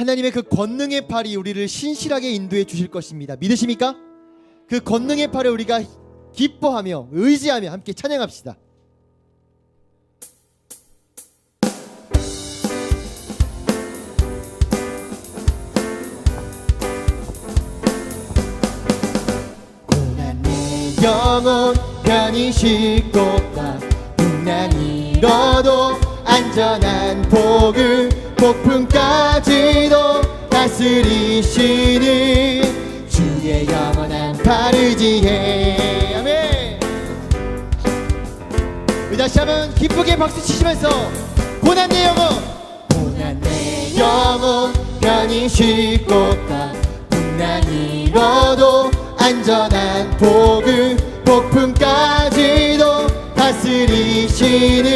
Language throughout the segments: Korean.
하나님의 그 권능의 팔이 우리를 신실하게 인도해 주실 것입니다. 믿으십니까? 그 권능의 팔을 우리가 기뻐하며 의지하며 함께 찬양합시다. 영혼 편히 쉴곳 가 풍랑 잃어도 안전한 복을 폭풍까지도 다스리시는 주의 영원한 바르지해 아멘. 다시 한번 기쁘게 박수 치시면서 고난 내 영혼. 고난 내 영혼 편히 쉴곳 가 풍랑 잃어도 안전한 복을 폭풍까지도 다스리시는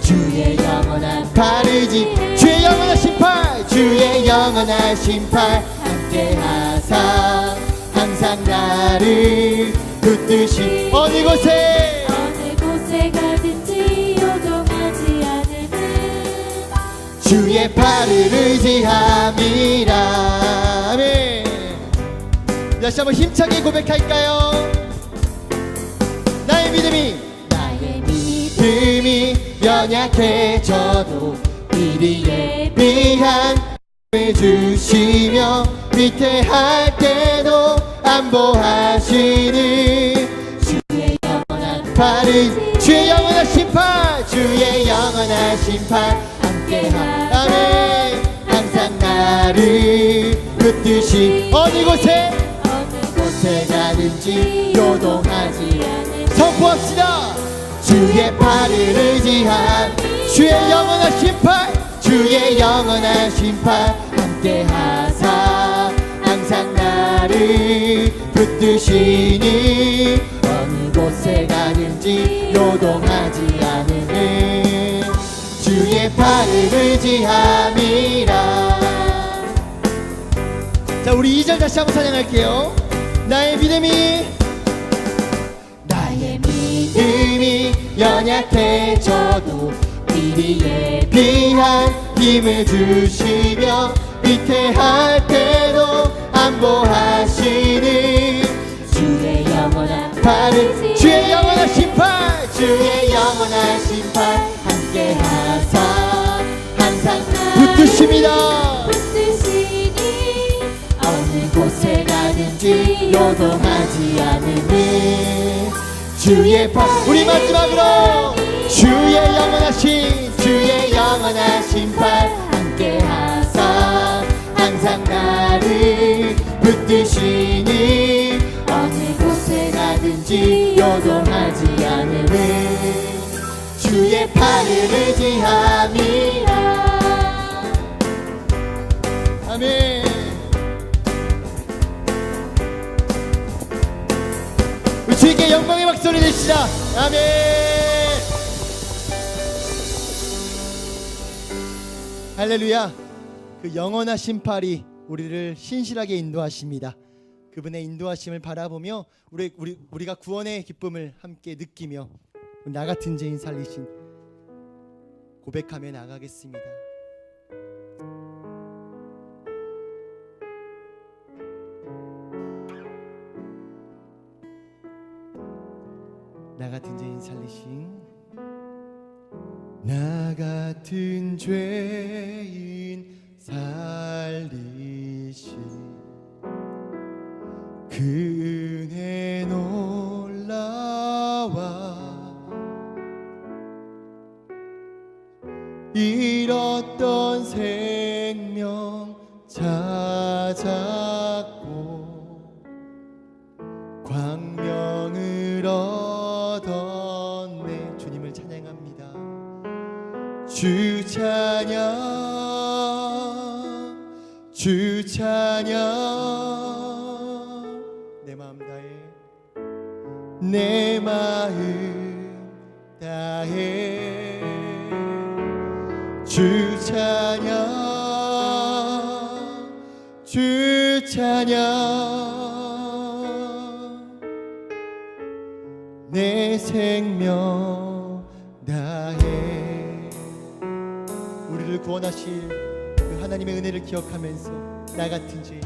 주의 영원한 바르지 영원한 심판 함께 하사 항상 나를 붙드시 어느 곳에? 어느 곳에 가든지 요동하지 않으는 주의 팔을 의지함이라. 아멘. 다시 한번 힘차게 고백할까요? 나의 믿음이 나의 믿음 틈이 연약해져도 미리 예비한 주시며 위태할 때도 안보하시는 주의 영원한 팔을 주의 영원한 심판 주의 영원한 심판. 함께하사 아멘 항상 나를 붙드시 어느 곳에? 어느 곳에 가든지 요동하지 않으는 선포합시다. 주의 팔을 의지한 주의 영원한 심판 주의 영원한 심판 함께 하사 항상 나를 붙드시니 어느 곳에 가든지 요동하지 않으는 주의 팔을 의지함이라. 자 우리 2절 다시 한번 찬양할게요. 나의 믿음이 나의 믿음 힘이 연약해져도 미리 예비한 힘을 주시며 위태할 때도 안보하시는 주의 영원한 발을 주의 영원한 심판 주의 영원한 심판 함께 하사 항상 붙드십니다. 붙드시니 어느 곳에 가든지 요동하지 않으니 주의 발 우리 마지막으로 주의 영원하신 주의 영원한 심판 항상 나를 붙드시니 어느 곳에 가든지 요동하지 않으니 주의 팔을 의지함이라. 아멘. 주님께 영광의 박수를 내시다. 아멘. 할렐루야 그 영원하신 팔이 우리를 신실하게 인도하십니다. 그분의 인도하심을 바라보며 우리, 우리, 우리가 구원의 기쁨을 함께 느끼며 나 같은 죄인 살리신 고백하며 나가겠습니다 잃었던 생명 찾았고 광명을 얻었네. 주님을 찬양합니다. 주 찬양 주 찬양 주 찬양 주 찬양 내 생명 다해. 우리를 구원하실 그 하나님의 은혜를 기억하면서 나 같은 죄인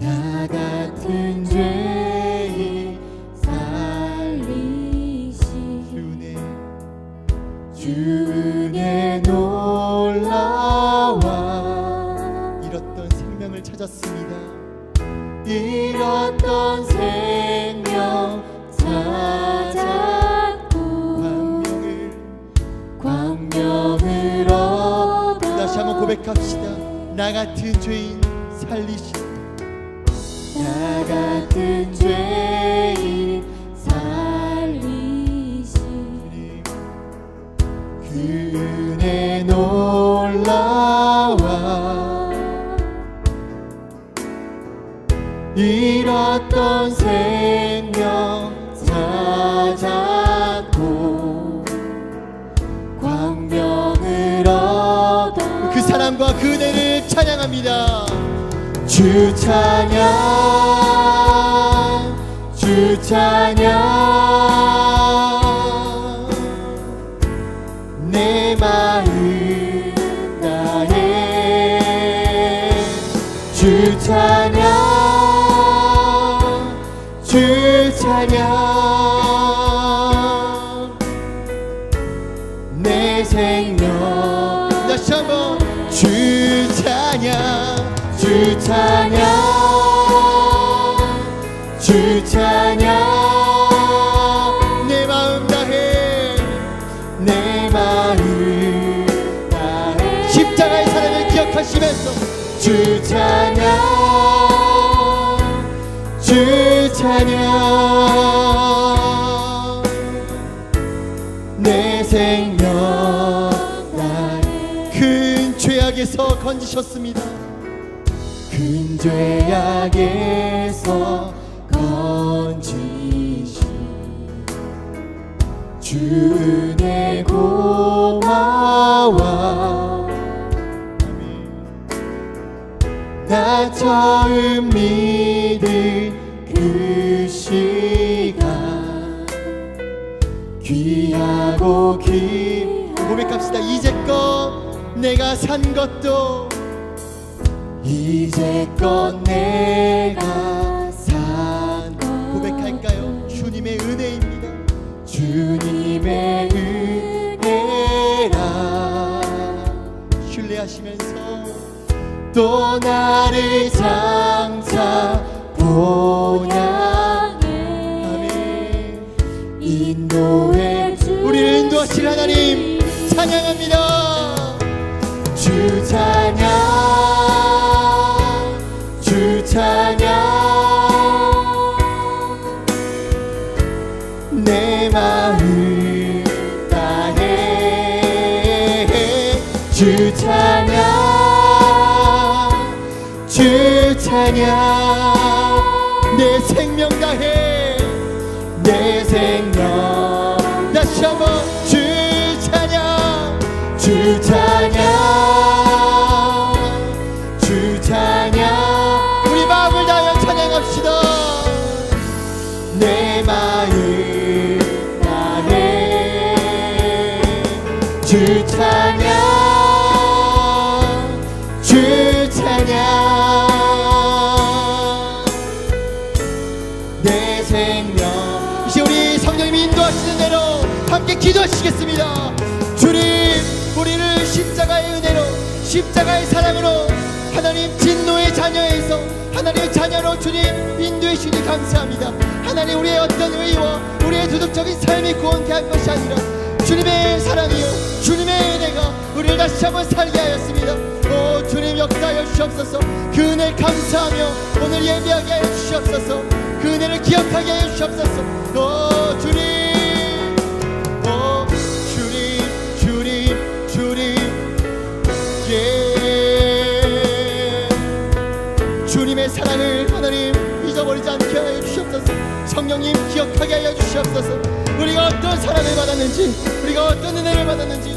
나 같은 죄 주 은혜 놀라와. 잃었던 생명을 찾았습니다. 잃었던 생명 찾았고. 광명을. 광명을 얻어. 다시 한번 고백합시다. 나 같은 죄인 살리시 나 같은 죄인 은혜 놀라와 잃었던 생명 찾았고 광명을 얻어 그그 찬양합니다. 주 찬양 주 찬양 내 마음 한번. 주 찬양 주 찬양 주 찬양. 내 마음 다해 내 마음 십자가의 사랑을 기억하시면서 주 찬양 내 생명 큰 죄악에서 건지셨습니다. 큰 죄악에서 건지시 주은 나 처음 믿은 그 시간. 귀하고 기 고백합시다. 이제껏 내가 산 것도 이제껏 내가 산 것. 고백할까요? 주님의 은혜입니다. 주님의 은혜라. 신뢰하시면서 또 나를 장차 보냐 아멘. 인도해 우리를 인도하실 하나님 찬양합니다. 주 찬양 주 찬양. 내 마음 다해. 주 찬양 주 찬양 내 생명 다해. 내 생명. 다시 한번 주 찬양 주 찬양 주 찬양 우리 마음을 다하여 찬양합시다. 내 마음 다해 주 찬양 십자가의 사랑으로 하나님 진노의 자녀에서 하나님의 자녀로 주님 인도해 주니 감사합니다. 하나님 우리의 어떤 의와 우리의 도덕적인 삶이 구원케 할 것이 아니라 주님의 사랑이요 주님의 은혜가 우리를 다시 한번 살게 하였습니다. 오 주님 역사하여 주시옵소서. 그 은혜 감사하며 오늘 예배하게 하여 주시옵소서. 그 은혜를 기억하게 하여 주시옵소서. 오 주님 않게 하여 주시옵소서. 성령님 기억하게 하여 주시옵소서. 우리가 어떤 사랑을 받았는지 우리가 어떤 은혜를 받았는지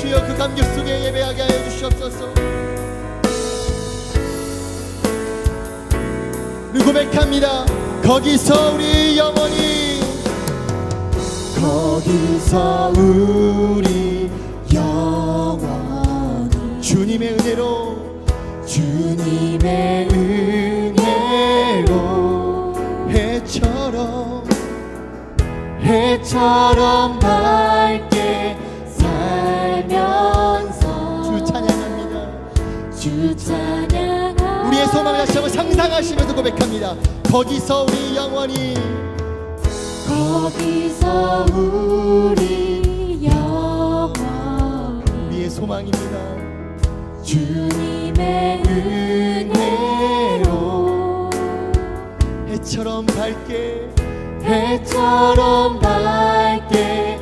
주여 그 감격 속에 예배하게 하여 주시옵소서. 우리 고백합니다. 거기서 우리 영원히. 거기서 우리 영원히. 주님의 은혜로. 주님의 은혜로 해처럼 밝게 살면서 주 찬양합니다. 주 찬양하 우리의 소망을 다시 한번 상상하시면서 고백합니다. 거기서 우리 영원히. 거기서 우리 영원 우리의 소망입니다. 주님의 은혜로 해처럼 밝게 해처럼 밝게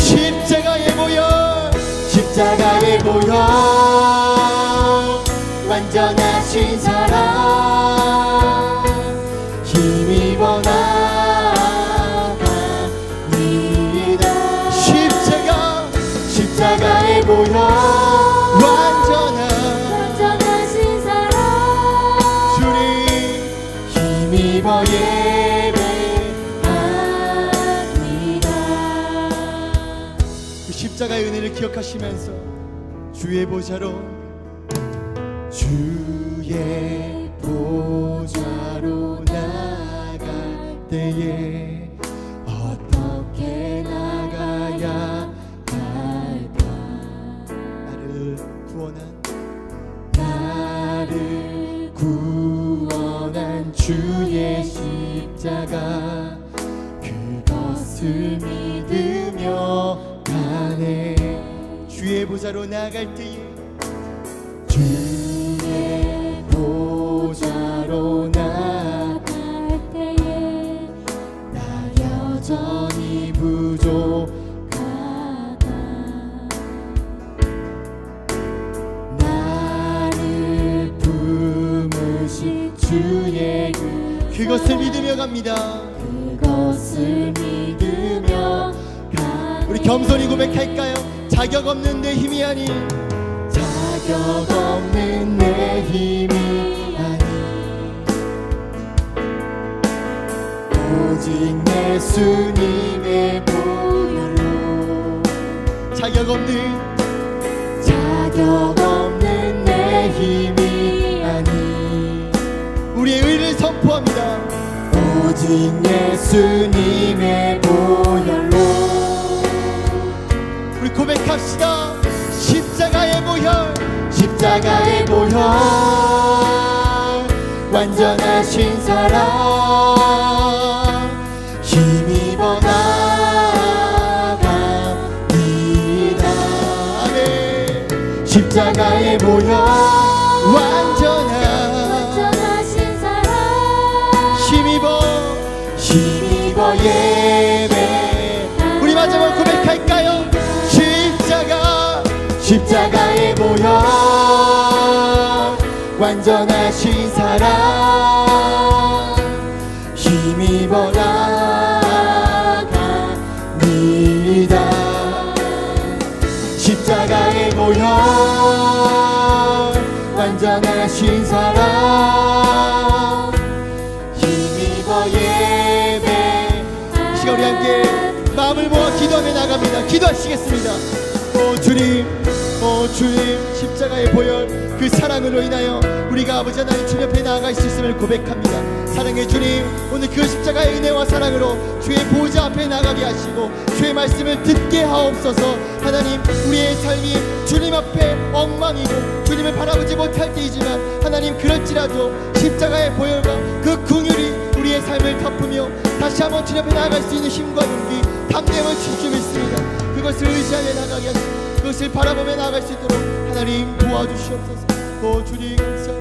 십자가의 보혈 십자가의 보혈 완전하신 사랑 힘입어 나갑니다 십자가 십자가의 보혈 완전한 완전하신 사랑 주님. 힘입어 예배합니다. 그 십자가의 은혜를 기억하시면서 주의 보좌로 주의 보좌로 나갈 때에 어떻게 나가야 할까? 나를 구원한 나를 구원한 주의 십자가 그것을 믿으며 가네. 주의 보좌로 나갈 때에 보좌로 나갈 때에 나 여전히 부족하다. 나를 품으신 주의 그 그것을 믿으며 갑니다. 그것을 믿으며 우리 겸손히 고백할까요? 자격 없는 내 힘이 아닌 자격 없는 내 힘이 오직 예수님의 보혈로. 자격 없는 자격 없는 내 힘이 아니. 우리의 의를 선포합니다. 오직 예수님의 보혈로. 우리 고백합시다. 십자가의 보혈 십자가의 보혈. 완전하신 사랑 힘입어 예배. 우리 마지막 고백할까요? 십자가. 십자가의 보혈 완전하신 사랑. 힘입어 나갑니다. 십자가의 보혈 완전하신 사랑. 힘입어 예배 함께 마음을 모아 기도하며 나갑니다. 기도하시겠습니다. 오 주님 오 주님 십자가의 보혈 그 사랑으로 인하여 우리가 아버지 하나님 주님 앞에 나아갈 수 있음을 고백합니다. 사랑의 주님 오늘 그 십자가의 은혜와 사랑으로 주의 보좌 앞에 나가게 하시고 주의 말씀을 듣게 하옵소서. 하나님 우리의 삶이 주님 앞에 엉망이고 주님을 바라보지 못할 때이지만 하나님 그럴지라도 십자가의 보혈과 그 궁율 다시 한번 주님 앞에 나아갈 수 있는 힘과 용기 담대함을 줄줄 믿습니다. 그것을 의지하며 나가게 하시고 그것을 바라보며 나아갈 수 있도록 하나님 도와주시옵소서. 오 주님 감사합니다